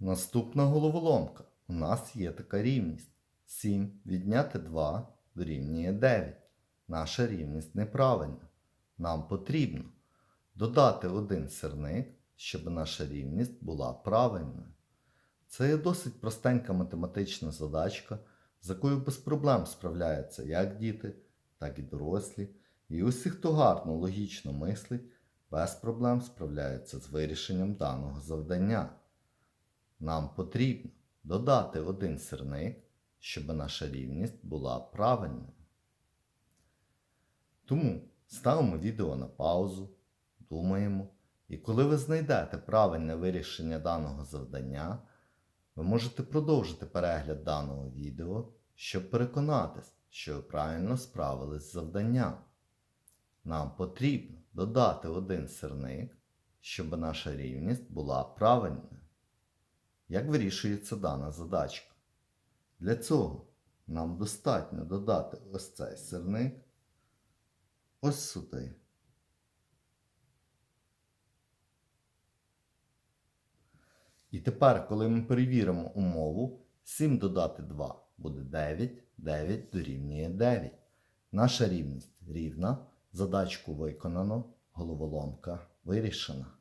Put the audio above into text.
Наступна головоломка. У нас є така рівність. 7 відняти 2 дорівнює 9. Наша рівність неправильна. Нам потрібно додати один сирник, щоб наша рівність була правильною. Це є досить простенька математична задачка, з якою без проблем справляються як діти, так і дорослі. І усі, хто гарно логічно мислить, без проблем справляються з вирішенням даного завдання. Нам потрібно додати один сирник, щоб наша рівність була правильною. Тому ставимо відео на паузу, думаємо, і коли ви знайдете правильне вирішення даного завдання, ви можете продовжити перегляд даного відео, щоб переконатись, що ви правильно справились з завданням. Нам потрібно додати один сирник, щоб наша рівність була правильною. Як вирішується дана задачка? Для цього нам достатньо додати ось цей сирник ось сюди. І тепер, коли ми перевіримо умову, 7 додати 2 буде 9, 9 дорівнює 9. Наша рівність рівна, задачку виконано, головоломка вирішена.